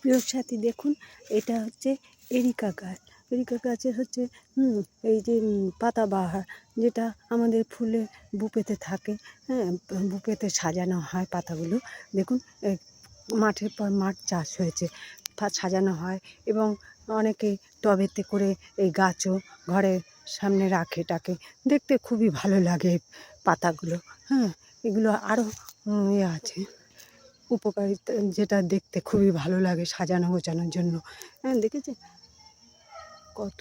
প্রিয় সাথী, দেখুন, এটা হচ্ছে এরিকা গাছ। এরিকা গাছের হচ্ছে এই যে পাতাবাহার, যেটা আমাদের ফুলে বুপেতে থাকে হ্যাঁ বুপেতে সাজানো হয় পাতাগুলো। দেখুন মাঠের পর মাঠ চাষ হয়েছে সাজানো হয় এবং অনেকে টবেতে করে এই গাছও ঘরের সামনে রাখে, টাকে। দেখতে খুবই ভালো লাগে পাতাগুলো হ্যাঁ এগুলো আরও ইয়ে আছে। উপকারিতা যেটা দেখতে খুবই ভালো লাগে সাজানো গোছানোর জন্য। হ্যাঁ দেখেছি কত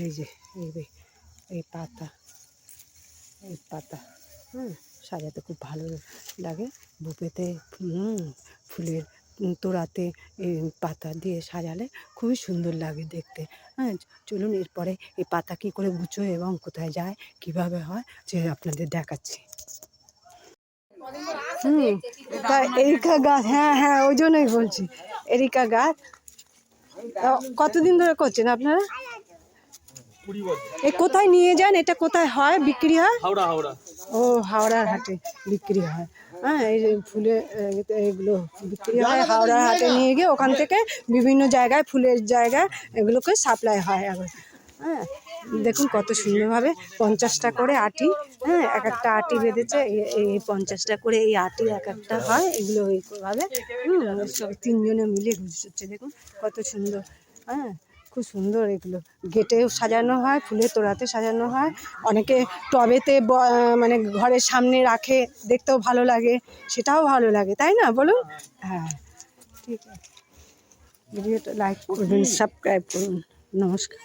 এই যে, এই এই পাতা এই পাতা হ্যাঁ সাজাতে খুব ভালো লাগে। বুপেতে ফুলের তোড়াতে পাতা দিয়ে সাজালে খুবই সুন্দর লাগে দেখতে। হ্যাঁ চলুন এরপরে এই পাতা কী করে গুছো এবং কোথায় যায়, কীভাবে হয়, যে আপনাদের দেখাচ্ছি। হুম, তা এরিকা গাছ হ্যাঁ হ্যাঁ ওই জন্যই বলছি। এরিকা গাছ। কতদিন ধরে করছেন আপনারা? এ কোথায় নিয়ে যান? এটা কোথায় হয়? বিক্রি হয়? হাওড়া হাওড়া। ও হাওড়ার হাটে বিক্রি হয়। হ্যাঁ এই যে ফুলে এগুলো বিক্রি হয়। হাওড়ার হাটে নিয়ে গিয়ে ওখান থেকে বিভিন্ন জায়গায় ফুলের জায়গায় এগুলোকে সাপ্লাই হয় আবার। হ্যাঁ দেখুন কত সুন্দরভাবে পঞ্চাশটা করে আটি। হ্যাঁ এক একটা আটি বেঁধেছে এই- এই পঞ্চাশটা করে এই আটি এক একটা হয়। এগুলো এইভাবে হুম সব তিনজনে মিলে ঘুরছে দেখুন কত সুন্দর। হ্যাঁ খুব সুন্দর এগুলো। গেটেও সাজানো হয়, ফুলের তোড়াতে সাজানো হয়। অনেকে টবেতে মানে ঘরের সামনে রাখে, দেখতেও ভালো লাগে, সেটাও ভালো লাগে, তাই না? বলুন। হ্যাঁ ঠিক আছে। ভিডিওটা লাইক করবেন সাবস্ক্রাইব করুন। নমস্কার।